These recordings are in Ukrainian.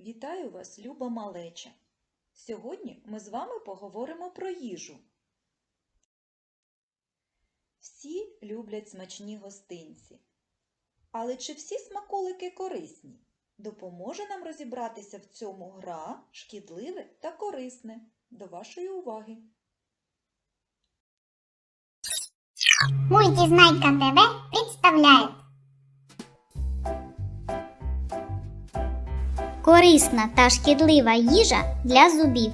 Вітаю вас, люба малеча! Сьогодні ми з вами поговоримо про їжу. Всі люблять смачні гостинці. Але чи всі смаколики корисні? Допоможе нам розібратися в цьому гра, шкідливе та корисне. До вашої уваги! Мультизнайка ТВ представляет Корисна та шкідлива їжа для зубів.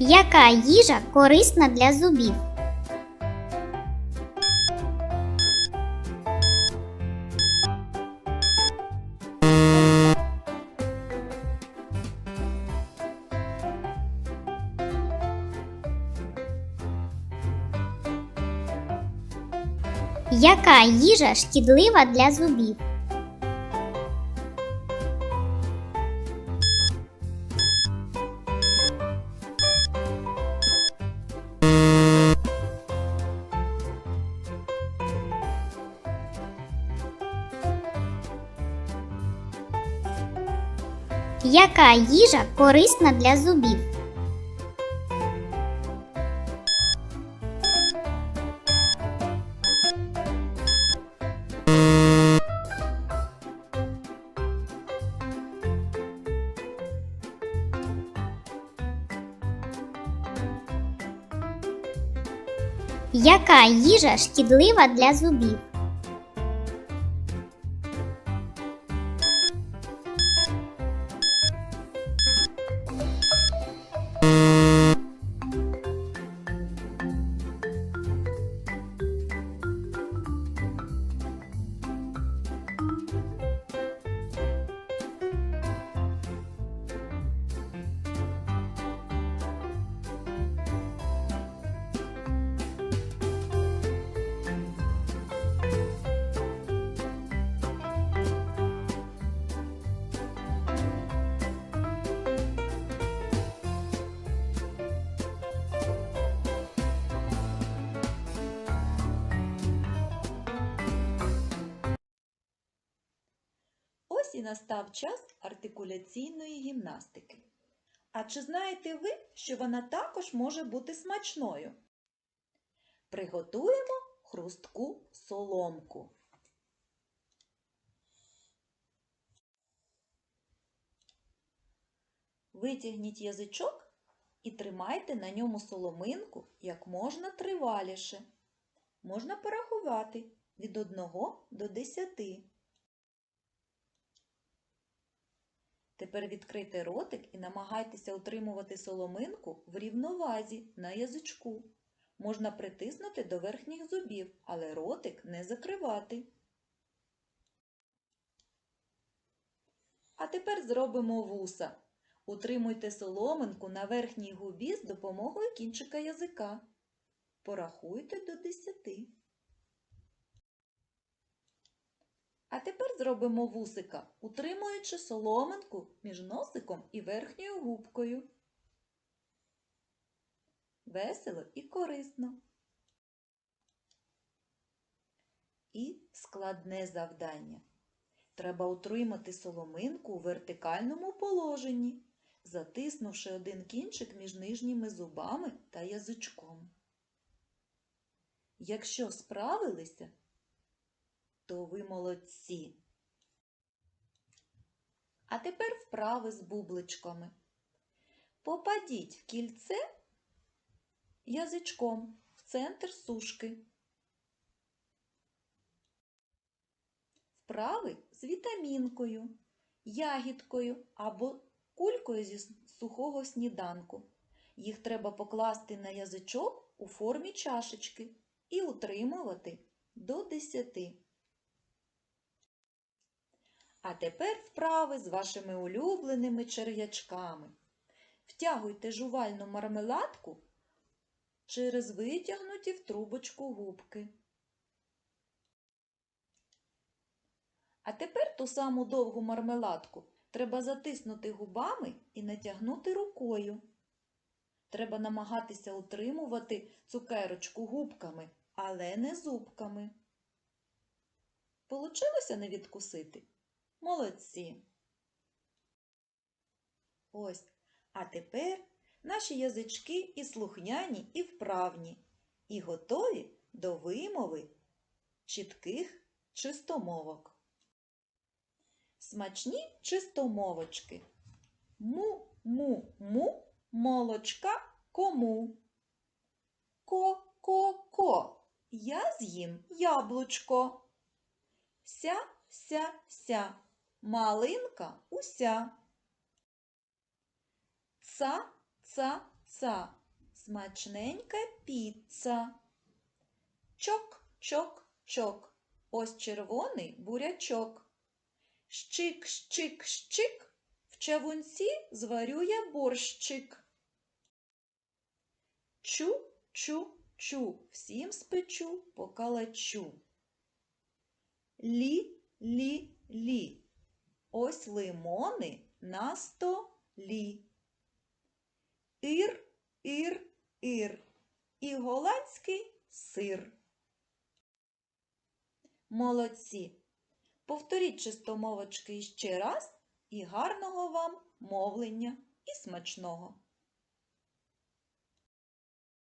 Яка їжа корисна для зубів? Яка їжа шкідлива для зубів? Яка їжа корисна для зубів? Яка їжа шкідлива для зубів? Ось і настав час артикуляційної гімнастики. А чи знаєте ви, що вона також може бути смачною? Приготуємо хрустку соломку. Витягніть язичок і тримайте на ньому соломинку як можна триваліше. Можна порахувати від 1 до 10. Тепер відкрийте ротик і намагайтеся утримувати соломинку в рівновазі на язичку. Можна притиснути до верхніх зубів, але ротик не закривати. А тепер зробимо вуса. Утримуйте соломинку на верхній губі з допомогою кінчика язика. Порахуйте до 10. А тепер зробимо вусика, утримуючи соломинку між носиком і верхньою губкою. Весело і корисно. І складне завдання. Треба утримати соломинку у вертикальному положенні, затиснувши один кінчик між нижніми зубами та язичком. Якщо справилися, то ви молодці. А тепер вправи з бубличками. Попадіть в кільце язичком в центр сушки. Вправи з вітамінкою, ягідкою або кулькою зі сухого сніданку. Їх треба покласти на язичок у формі чашечки і утримувати до 10. А тепер вправи з вашими улюбленими черв'ячками. Втягуйте жувальну мармеладку через витягнуті в трубочку губки. А тепер ту саму довгу мармеладку треба затиснути губами і натягнути рукою. Треба намагатися утримувати цукерочку губками, але не зубками. Получилося не відкусити? Молодці! Ось. А тепер наші язички і слухняні, і вправні, і готові до вимови чітких чистомовок. Смачні чистомовочки. Му-му-му, молочка кому? Ко-ко-ко, я з'їм яблучко. Ся-ся-ся, малинка уся. Ца-ца-ца, смачненька піца. Чок-чок-чок, ось червоний бурячок. Щик-щик-щик, в чавунці зварю я борщик. Чу-чу-чу, всім спечу покалачу. Лі-лі-лі, ось лимони на столі. Ір-ір-ір, і голландський сир. Молодці! Повторіть чистомовочки ще раз і гарного вам мовлення і смачного!